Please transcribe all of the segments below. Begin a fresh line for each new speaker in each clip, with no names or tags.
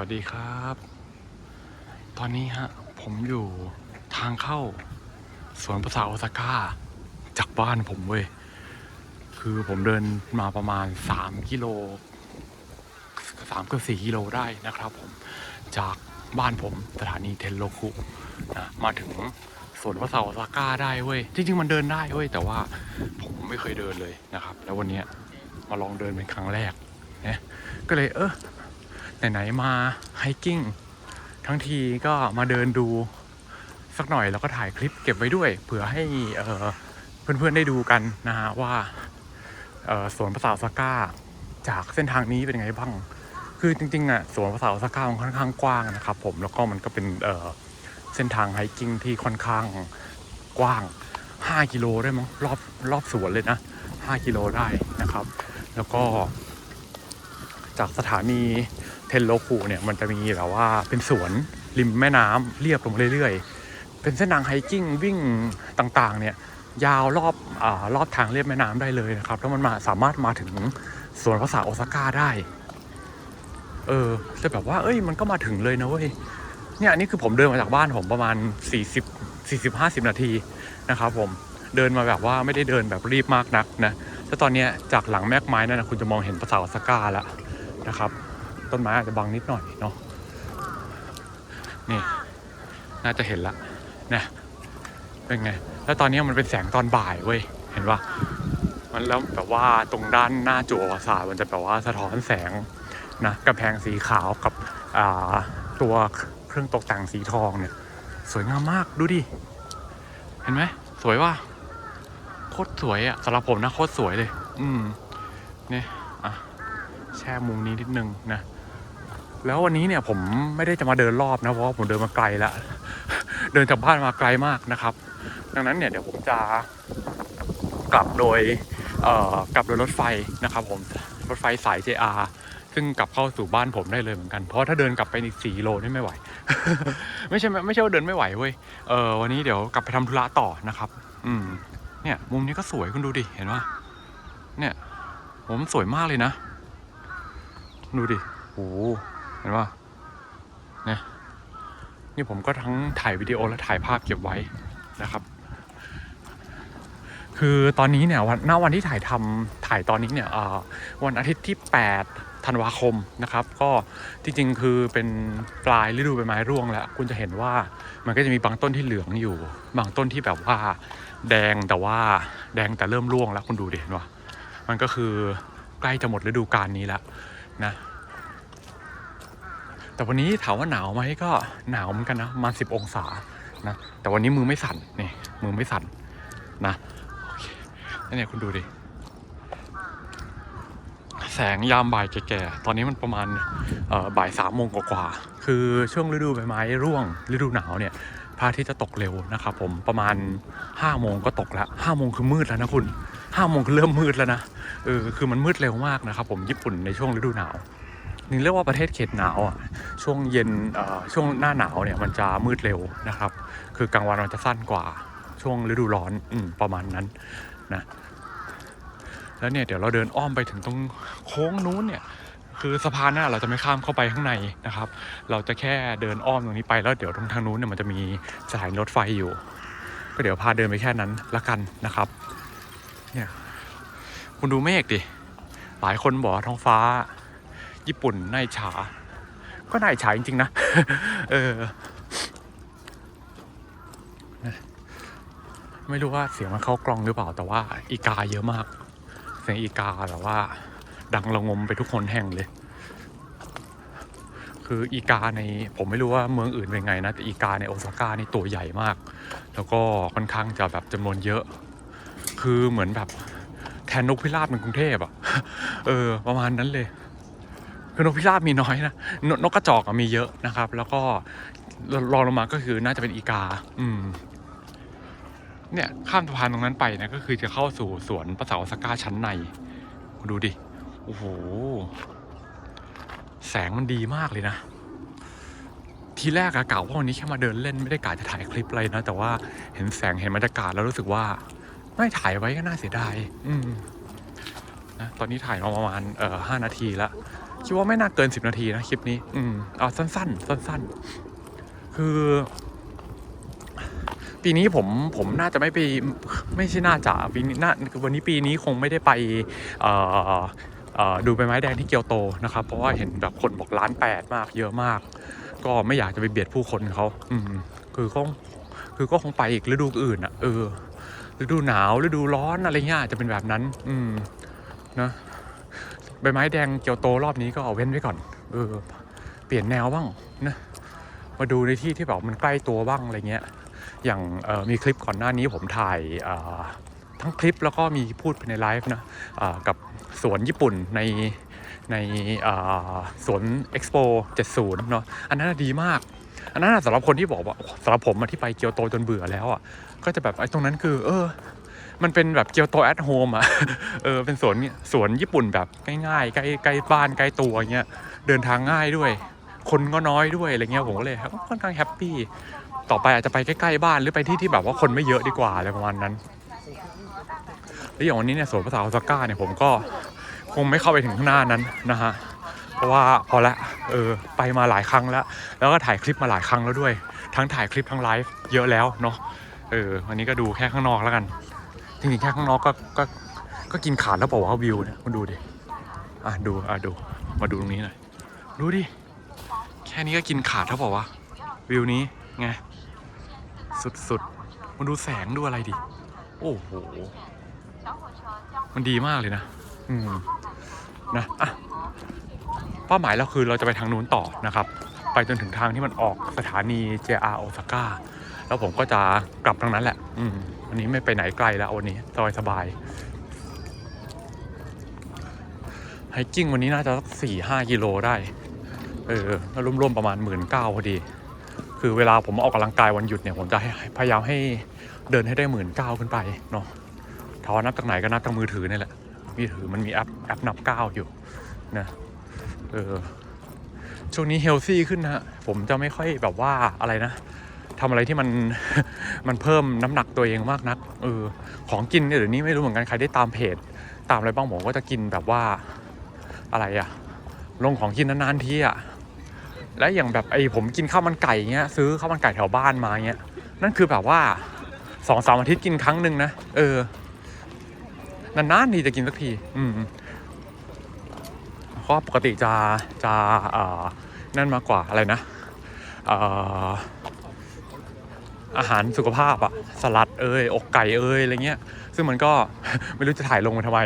วัสดีครับ ตอนนี้ฮะ ผมอยู่ทางเข้า สวนภาษาโอซาก้า จากบ้านผมเว้ย คือผมเดินมาประมาณ 3 กิโลสามกับสี่กิโลได้นะครับผม จากบ้านผมสถานีเทนโลคุนะมาถึงสวนภาษาโอซาก้าได้เว้ย จริง ๆ มันเดินได้เว้ย แต่ว่าผมไม่เคยเดินเลยนะครับ แล้ววันนี้มาลองเดินเป็นครั้งแรกนะก็เลยเออ ไหนๆมาไฮกิ้งทั้งทีก็มาเดินดูสักหน่อยแล้วก็ถ่ายคลิปเก็บไว้ด้วย เผื่อให้เพื่อนๆได้ดูกันนะฮะว่าสวนภาษาโอซาก้า จากเส้นทางนี้เป็นไงบ้าง คือจริงๆอะสวนภาษาโอซาก้ามันค่อนข้างกว้างนะครับผมแล้วก็มันก็เป็นเส้นทางไฮกิ้งที่ค่อนข้างกว้าง 5 กิโลได้มั้งรอบรอบสวนเลยนะ 5 กิโลได้นะครับ แล้วก็จากสถานี ทนโลคูเนี่ยมันจะมีแบบว่าเป็นสวนริมแม่น้ำเรียบลงเรื่อยๆ เป็นเส้นทางไฮกิ้งวิ่งต่างๆเนี่ยยาวรอบอรอบทางเรียบแม่น้ำได้เลยนะครับแล้วมันมาสามารถมาถึงสวนภาษาโอซาก้าได้ เออจะแบบว่า เอ้ยมันก็มาถึงเลยนะเว้ยเนี่ยอันนี่คือผมเดินมาจากบ้านผมประมาณ 40 40 50 นาทีนะครับผมเดินมาแบบว่าไม่ได้เดินแบบรีบมากนักนะแล้วตอนนี้จากหลังแมกไม้นั่นนะคุณจะมองเห็นภาษาโอซาก้าแล้วนะครับ ต้นไม้อาจจะบังนิดหน่อยเนาะนี่ น่าจะเห็นละนะเป็นไง แล้วตอนนี้มันเป็นแสงตอนบ่ายเว้ยเห็นปะมันแล้วแบบว่าตรงด้านหน้าจั่วประวัติศาสตร์มันจะแบบว่าสะท้อนแสงนะกำแพงสีขาวกับตัวเครื่องตกแต่งสีทองเนี่ย สวยงามมากดูดิ เห็นไหมสวยว่าโคตรสวยอะสำหรับผมนะโคตรสวยเลย อืมเนี่ยอะแช่มุมนี้นิดนึงนะ แล้ววันนี้เนี่ยผมไม่ได้จะมาเดินรอบนะเพราะผมเดินมาไกลแล้วเดินจากบ้านมาไกลมากนะครับ ดังนั้นเนี่ยเดี๋ยวผมจะกลับโดยเอ่อกลับโดยรถไฟนะครับ ผมรถไฟสาย JR ซึ่งกลับเข้าสู่บ้านผมได้เลยเหมือนกัน เพราะถ้าเดินกลับไปอีกสี่โลนี่ไม่ไหว ไม่ใช่ไม่ใช่ว่าเดินไม่ไหวเว้ยเออวันนี้เดี๋ยวกลับไปทำธุระต่อนะครับ อืม เนี่ยมุมนี้ก็สวยคุณดูดิเห็นปะเนี่ย ผมสวยมากเลยนะ ดูดิโอ้ หเห็นปะเนี่ยนี่ผมก็ทั้งถ่ายวิดีโอและถ่ายภาพเก็บไว้นะครับ คือตอนนี้เนี่ยวันณวันที่ถ่ายทำถ่ายตอนนี้เนี่ยวันอาทิตย์ที่ 8 ธันวาคมนะครับ ก็จริงๆคือเป็นปลายฤดูใบไม้ร่วงแล้ว คุณจะเห็นว่ามันก็จะมีบางต้นที่เหลืองอยู่ บางต้นที่แบบว่าแดงแต่ว่าแดงแต่เริ่มร่วงแล้วคุณดูดิเห็นปะมันก็คือใกล้จะหมดฤดูกาลนี้แล้วนะ แต่วันนี้ถามว่าหนาวไหมก็หนาวเหมือนกันนะมาสิบองศานะแต่วันนี้มือไม่สั่นนี่มือไม่สั่นนะโอเคแล้วเนี่ยคุณดูดิแสงยามบ่ายแก่ๆตอนนี้มันประมาณบ่ายสามโมงกว่าๆคือช่วงฤดูใบไม้ร่วงฤดูหนาวเนี่ยพระอาทิตย์จะตกเร็วนะครับผมประมาณห้าโมงก็ตกแล้วห้าโมงคือมืดแล้วนะคุณห้าโมงคือเริ่มมืดแล้วนะเออคือมันมืดเร็วมากนะครับผมญี่ปุ่นในช่วงฤดูหนาว นี่เรียกว่าประเทศเขตหนาวอะช่วงเย็นช่วงหน้าหนาวเนี่ยมันจะมืดเร็วนะครับ คือกลางวันมันจะสั้นกว่าช่วงฤดูร้อนอประมาณนั้นนะแล้วเนี่ยเดี๋ยวเราเดินอ้อมไปถึงตรงโค้งนู้นเนี่ยคือสะพานน่ะเราจะไม่ข้ามเข้าไปข้างในนะครับ เราจะแค่เดินอ้อมตรงนี้ไปแล้วเดี๋ยวตรงทางนู้นเนี่ยมันจะมีสถานีรถไฟอยู่ ก็เดี๋ยวพาเดินไปแค่นั้นละกันนะครับ เนี่ยคุณดูเมฆดิ หลายคนบอกท้องฟ้า ญี่ปุ่นน่าอิจฉา ก็น่าอิจฉาจริง ๆ นะ เออ ไม่รู้ว่าเสียงมันเข้ากล้องหรือเปล่า แต่ว่า อีกาเยอะมาก เสียงอีกาแบบว่า ดังระงมไปทุกคนแห่งเลย คืออีกาในผมไม่รู้ว่าเมืองอื่นเป็นไงนะ แต่อีกาในโอซาก้านี่ตัวใหญ่มาก แล้วก็ค่อนข้างจะแบบจำนวนเยอะ คือเหมือนแบบแทนนกพิราบในกรุงเทพอะเออ ประมาณนั้นเลย คือนกพิราบมีน้อยนะนนกกระจอกมีเยอะนะครับ แล้วก็รองลงมาก็คือน่าจะเป็นอีกา อืม เนี่ยข้ามสะพานตรงนั้นไปนะก็คือจะเข้าสู่สวนภาษาโอซาก้าชั้นในคุณดูดิโอ้โหแสงมันดีมากเลยนะ ทีแรกอะกะว่าวันนี้แค่มาเดินเล่นไม่ได้กะจะถ่ายคลิปอะไรนะ แต่ว่าเห็นแสงเห็นบรรยากาศแล้วรู้สึกว่าไม่ถ่ายไว้ก็น่าเสียดายอืมนะตอนนี้ถ่ายมาประมาณเอ่อห้านาทีแล้ว คิดว่าไม่น่าเกินสิบนาทีนะคลิปนี้ อืมเอาสั้นๆ สั้นๆ คือ ปีนี้ผมผมน่าจะไม่ไปไม่ใช่น่าจะปีนี้น่าวันนี้ปีนี้คงไม่ได้ไปเอ่อดูใบไม้แดงที่เกียวโตนะครับ เพราะว่าเห็นแบบคนบอกล้านแปดมากเยอะมาก ก็ไม่อยากจะไปเบียดผู้คนเขาอืมคือคงคือก็คงไปอีกฤดูอื่นอะเออฤดูหนาวฤดูร้อนอะไรเงี้ยจจะเป็นแบบนั้น อืมนะ ใบไม้แดงเกียวโตรอบนี้ก็เอาเว้นไว้ก่อน เออ เปลี่ยนแนวบ้างนะ มาดูในที่ที่แบบมันใกล้ตัวบ้างอะไรเงี้ย อย่างออมีคลิปก่อนหน้านี้ผมถ่ายออทั้งคลิปแล้วก็มีพูดไปในไลฟ์นะออกับสวนญี่ปุ่นในในออสวน Expo 70 เนาะอันนั้นดีมาก อันนั้นสำหรับคนที่บอกว่าสำหรับผมที่ไปเกียวโตจนเบื่อแล้วอะก็จะแบบไอ้ตรงนั้นคือ เออ มันเป็นแบบเกียวโตแอทโฮมอะ เออ เป็นสวนสวนญี่ปุ่นแบบง่ายๆใกล้ใกล้บ้านใกล้ตัวเงี้ย เดินทางง่ายด้วย คนก็น้อยด้วยอะไรเงี้ยผมก็เลยค่อนข้างแฮปปี้ ต่อไปอาจจะไปใกล้ๆบ้านหรือไปที่ที่แบบว่าคนไม่เยอะดีกว่าอะไรประมาณนั้น แล้วอย่างวันนี้เนี่ยสวนภาษาโอซาก้าเนี่ยผมก็คงไม่เข้าไปถึงข้างหน้านั้นนะฮะ เพราะว่าพอละเออไปมาหลายครั้งแล้ว แล้วก็ถ่ายคลิปมาหลายครั้งแล้วด้วย ทั้งถ่ายคลิปทั้งไลฟ์เยอะแล้วเนาะ เออวันนี้ก็ดูแค่ข้างนอกแล้วกัน จริงๆแค่ข้างนอกก็ก็ก็กินขาดแล้วเปล่าวะวิวเนี่ยมาดูดิอะดูอะดูมาดูตรงนี้หน่อยดูดิแค่นี้ก็กินขาดแล้วเปล่าวะวิวนี้ไงสุดๆมาดูแสงดูอะไรดิโอ้โหมันดีมากเลยนะ อืมนะอะเป้าหมายเราคือเราจะไปทางนู้นต่อนะครับ ไปจนถึงทางที่มันออกสถานี JR โอซาก้าแล้วผมก็จะกลับทางนั้นแหละ อืม วันนี้ไม่ไปไหนไกลแล้ววันนี้สบายสบายไฮกิ้งวันนี้น่าจะสักสี่ห้ากิโลได้ เออรวมๆประมาณหมื่นเก้าพอดี คือเวลาผมออกกำลังกายวันหยุดเนี่ยผมจะพยายามให้เดินให้ได้หมื่นเก้าขึ้นไปเนาะถ้าว่านับจากไหนก็นับจากมือถือนี่แหละมือถือมันมีแอปแอปนับเก้าอยู่นะเออช่วงนี้เฮลซี่ขึ้นนะฮะผมจะไม่ค่อยแบบว่าอะไรนะ ทำอะไรที่มันมันเพิ่มน้ำหนักตัวเองมากนักเออของกินเนี่ยเดี๋ยวนี้ไม่รู้เหมือนกันใครได้ตามเพจ ตามอะไรบ้างผมก็จะกินแบบว่าอะไรอะลงของกินนานๆทีอะและอย่างแบบไอ้ผมกินข้าวมันไก่เงี้ยซื้อข้าวมันไก่แถวบ้านมาเงี้ยนั่นคือแบบว่าสองสามอาทิตย์กินครั้งหนึ่งนะเออนานๆทีจะกินสักที อืมเพราะปกติจะจะเอ่อนั่นมากกว่าอะไรนะเอ่อ อาหารสุขภาพอะสลัดเอ้ยอกไก่เอ้ยอะไรเงี้ย ซึ่งมันก็ไม่รู้จะถ่ายลงมาทำไม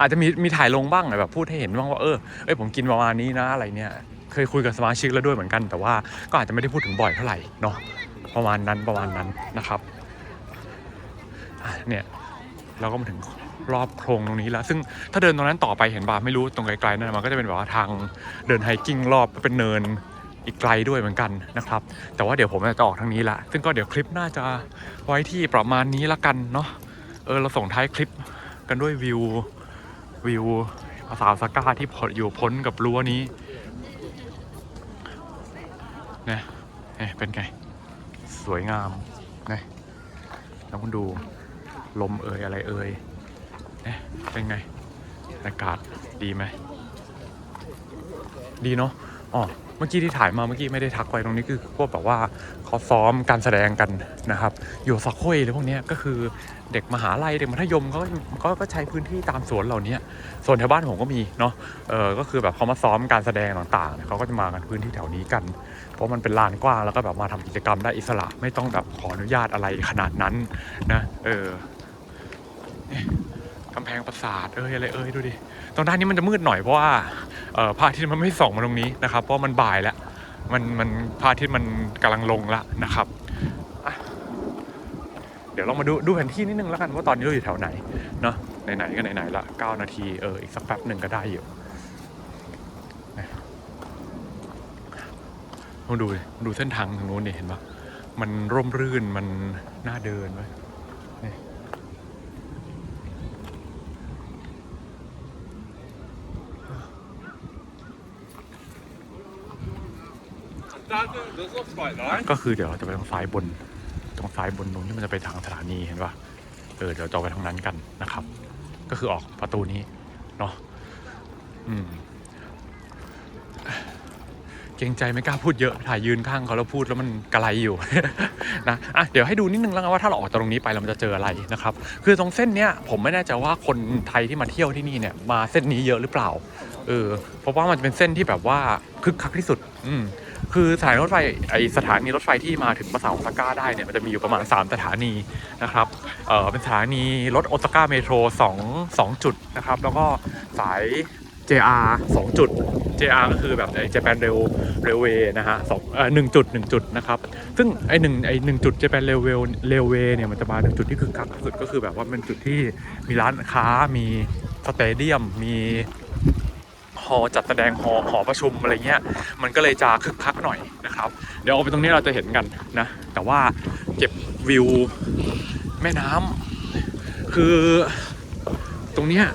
อาจจะมีมีถ่ายลงบ้างแบบพูดให้เห็นบ้างว่าเออเอ้ยผมกินประมาณนี้นะอะไรเนี่ยเคยคุยกับสมาชิกแล้วด้วยเหมือนกัน แต่ว่าก็อาจจะไม่ได้พูดถึงบ่อยเท่าไหร่เนาะประมาณนั้นประมาณนั้นนะครับเนี่ยเราก็มาถึงรอบโพรงตรงนี้แล้ว ซึ่งถ้าเดินตรงนั้นต่อไปเห็นป่ะไม่รู้ตรงไกลๆนั่นมันก็จะเป็นแบบว่าทางเดินไฮกิ้งรอบเป็นเนิน อีกไกลด้วยเหมือนกันนะครับ แต่ว่าเดี๋ยวผมจะออกทางนี้ละ ซึ่งก็เดี๋ยวคลิปน่าจะไว้ที่ประมาณนี้ละกันเนาะ เออเราส่งท้ายคลิปกันด้วยวิววิวภาษาสก้าที่อยู่พ้นกับรั้วนี้เนี่ยเป็นไง สวยงามนะแล้วคุณดูลมเอ่ยอะไรเอ่ยเนี่ยเป็นไง อากาศดีไหม ดีเนาะ อ๋อเมื่อกี้ที่ถ่ายมาเมื่อกี้ไม่ได้ทักไปตรงนี้คือพวกแบบว่าเขาซ้อมการแสดงกันนะครับอยู่สักโคยหรือพวกนี้ก็คือเด็กมหาลัยเด็กมัธยมเขาก็ก็ใช้พื้นที่ตามสวนเหล่านี้ส่วนแถวบ้านผมก็มีเนาะเออก็คือแบบเขามาซ้อมการแสดงต่างๆเขาก็จะมากันพื้นที่แถวนี้กัน เพราะมันเป็นลานกว้างแล้วก็แบบมาทำกิจกรรมได้อิสระไม่ต้องแบบขออนุญาตอะไรขนาดนั้นนะเออกำแพงปราสาทเอ้ยอะไรเอ้ยดูดิตรงด้านนี้มันจะมืดหน่อยเพราะว่า พระอาทิตย์มันไม่ส่องมาตรงนี้นะครับ เพราะมันบ่ายแล้ว มันมันพระอาทิตย์มันกำลังลงแล้วนะครับเดี๋ยวลองมาดูดูแผนที่นิดนึงแล้วกันว่าตอนนี้เราอยู่แถวไหนเนาะไหนๆก็ไหนๆละ9นาทีเอออีกสักแป๊บหนึ่งก็ได้อยู่ลองดูดูเส้นทางทางนู้นเนี่ยเห็นปะมันร่มรื่นมันน่าเดินไว้ยนี่ ก็คือเดี๋ยวเราจะไปทางซ้ายบน ตรงซ้ายบนตรงที่มันจะไปทางสถานีเห็นปะเออเดี๋ยวจะไปทางนั้นกันนะครับ ก็คือออกประตูนี้เนาะอืมเกรงใจไม่กล้าพูดเยอะถ่ายยืนข้างเขาแล้วพูดแล้วมันกระไรอยู่ นะอะเดี๋ยวให้ดูนิดนึงแล้วกันว่าถ้าเราออกจากตรงนี้ไปเราจะเจออะไรนะครับ คือตรงเส้นเนี้ยผมไม่แน่ใจว่าคนไทยที่มาเที่ยวที่นี่เนี่ยมาเส้นนี้เยอะหรือเปล่าเออเพราะว่ามันจะเป็นเส้นที่แบบว่าคึกคักที่สุด อืม คือสถานีรถไฟไอสถานีรถไฟที่มาถึงปราสาโอซาก้าได้เนี่ยมันจะมีอยู่ประมาณ 3 สถานีนะครับเออเป็นสถานีรถโอซาก้าเมโทร2 2 จุดนะครับแล้วก็สาย JR 2 จุด JR ก็คือแบบไอ้ Japan Rail Railway นะฮะสองเอ่อหนึ่งจุดหนึ่งจุดนะครับ ซึ่งไอ้หนึ่งไอ้หนึ่งจุด Japan Railway Railway เนี่ยมันจะมาหนึ่งจุดที่คึกคักที่สุดก็คือแบบว่าเป็นจุดที่มีร้านค้ามีสเตเดียมมี หอจัดแสดงหอหอประชุมอะไรเงี้ยมันก็เลยจะคึกคักหน่อยนะครับ เดี๋ยวเอาไปตรงนี้เราจะเห็นกันนะ แต่ว่าเก็บวิวแม่น้ำคือตรงเนี้ย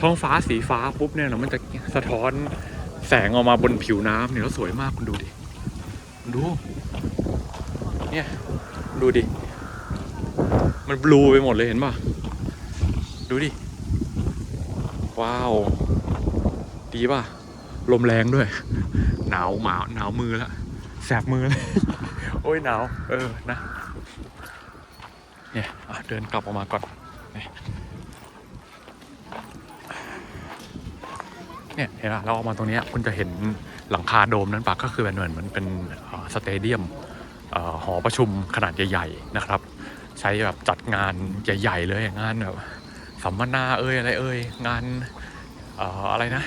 ท้องฟ้าสีฟ้าปุ๊บเนี่ยนะมันจะสะท้อนแสงออกมาบนผิวน้ำเนี่ยแล้วสวยมากคุณดูดิดูเนี่ยดูดิ มันบลูไปหมดเลยเห็นป่ะ ดูดิ ว้าว ดีป่ะ ลมแรงด้วย หนาวหมาหนาวมือแล้วแสบมือเลยโอ้ยหนาว เออนะเนี่ยอะเดินกลับออกมาก่อน เนี่ยเนี่ยเห็นปะเราออกมาตรงเนี้ยคุณจะเห็นหลังคาโดมนั้นปะก็คือเหมือนเหมือนเป็นเอ่อสเตเดียมเอ่อหอประชุมขนาดใหญ่ ๆ นะครับ ใช้แบบจัดงานใหญ่ ๆ เลยงานแบบสัมมนาเอ่ยอะไรเอ่ยงานเอ่ออะไรนะ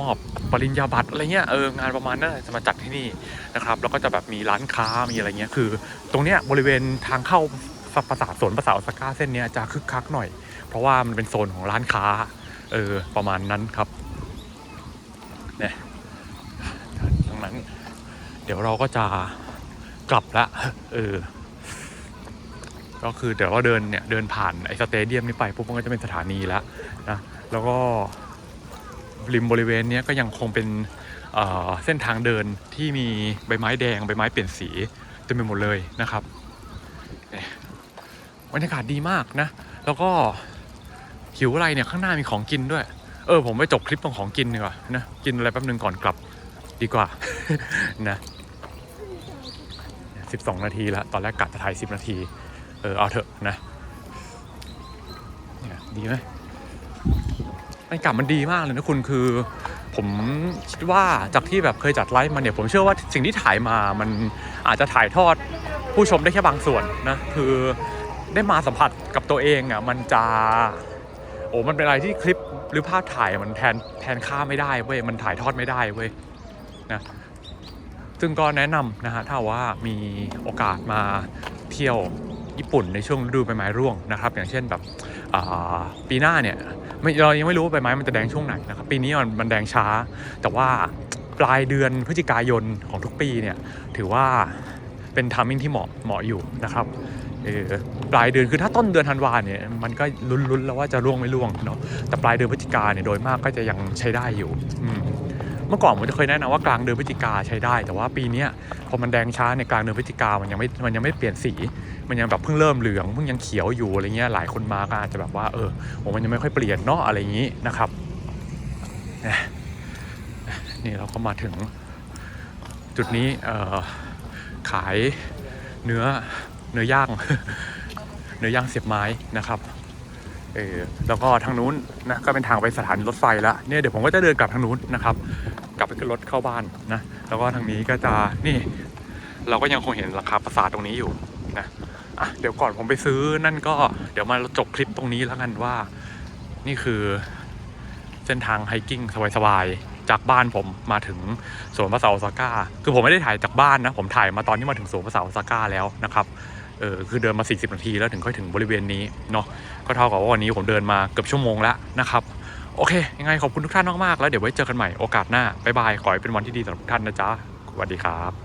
มอบปริญญาบัตรอะไรเงี้ยเอองานประมาณนั้นจะมาจัดที่นี่นะครับ แล้วก็จะแบบมีร้านค้ามีอะไรเงี้ยคือ ตรงเนี้ยบริเวณทางเข้าปราสาสวนปราสาทโอซาก้าเส้นเนี้ยจะคึกคักหน่อย เพราะว่ามันเป็นโซนของร้านค้าเออประมาณนั้นครับเนี่ยตรงนั้น เดี๋ยวเราก็จะกลับละเออก็คือเดี๋ยวเราเดินเนี่ยเดินผ่านไอ้สเตเดียมนี้ไปปุ๊บมันก็จะเป็นสถานีแล้วนะแล้วก็ ริมบริเวณนี้ก็ยังคงเป็นเส้นทางเดินที่มีใบไม้แดงใบไม้เปลี่ยนสีเต็มไปหมดเลยนะครับบรรยากาศดีมากนะ แล้วก็หิวอะไรเนี่ยข้างหน้ามีของกินด้วย เออ ผมไปจบคลิปตรงของกินดีกว่านะกินอะไรแป๊บนึงก่อนกลับดีกว่านะสิบสองนาทีแล้วตอนแรกกะจะถ่ายสิบนาที เออเอาเถอะนะดีไหม บรรยากาศมันดีมากเลยนะคุณคือ ผมคิดว่าจากที่แบบเคยจัดไลฟ์มาเนี่ยผมเชื่อว่าสิ่งที่ถ่ายมามันอาจจะถ่ายทอดผู้ชมได้แค่บางส่วนนะคือได้มาสัมผัสกับตัวเองอะมันจะโอ้มันเป็นอะไรที่คลิปหรือภาพถ่ายมันแทนแทนค่าไม่ได้เว้ยมันถ่ายทอดไม่ได้เว้ยนะซึ่งก็แนะนำนะฮะถ้าว่ามีโอกาสมาเที่ยวญี่ปุ่นในช่วงฤดูใบไม้ร่วงนะครับ อย่างเช่นแบบปีหน้าเนี่ย ไม่เรายังไม่รู้ว่าใบไม้มันจะแดงช่วงไหนนะครับปีนี้มันแดงช้า แต่ว่าปลายเดือนพฤศจิกายนของทุกปีเนี่ยถือว่าเป็นทามมิ่งที่เหมาะเหมาะอยู่นะครับเออปลายเดือนคือถ้าต้นเดือนธันวาเนี่ยมันก็ลุ้นๆแล้วว่าจะร่วงไม่ร่วงเนาะแต่ปลายเดือนพฤศจิกาเนี่ยโดยมากก็จะยังใช้ได้อยู่อืม มื่อก่อนผมจะเคยแนะนำว่ากลางเดือนพฤศจิกาใช้ได้ แต่ว่าปีนี้พอมันแดงช้าในกลางเดือนพฤศจิกามันยังไม่มันยังไม่เปลี่ยนสี มันยังแบบเพิ่งเริ่มเหลืองเพิ่งยังเขียวอยู่อะไรเงี้ยหลายคนมาก็อาจจะแบบว่าเออผมมันยังไม่ค่อยเปลี่ยนเนาะอะไรอย่างนี้นะครับนี่เราก็มาถึงจุดนี้เออขายเนื้อเนื้อย่างเนื้อย่างเสียบไม้นะครับเออแล้วก็ทางนู้นนะก็เป็นทางไปสถานีรถไฟแล้วเนี่ยเดี๋ยวผมก็จะเดินกลับทางนู้นนะครับ กลับไปขึ้นรถเข้าบ้านนะ แล้วก็ทางนี้ก็จะนี่ เราก็ยังคงเห็นราคาปราสาทตรงนี้อยู่นะอะเดี๋ยวก่อนผมไปซื้อนั่นก็เดี๋ยวมาจบคลิปตรงนี้แล้วกันว่า นี่คือเส้นทางไฮกิ้งสบายๆจากบ้านผมมาถึงสวนภาษาโอซาก้า คือผมไม่ได้ถ่ายจากบ้านนะ ผมถ่ายมาตอนที่มาถึงสวนภาษาโอซาก้าแล้วนะครับเออคือเดินมา 40 นาทีแล้วถึงค่อยถึงบริเวณนี้เนาะก็เท่ากับว่าวันนี้ผมเดินมาเกือบชั่วโมงแล้วนะครับ โอเค ยังไงขอบคุณทุกท่านมากๆ แล้วเดี๋ยวไว้เจอกันใหม่โอกาสหน้า บ๊ายบาย ขอให้เป็นวันที่ดีสำหรับทุกท่านนะจ๊ะสวัสดีครับ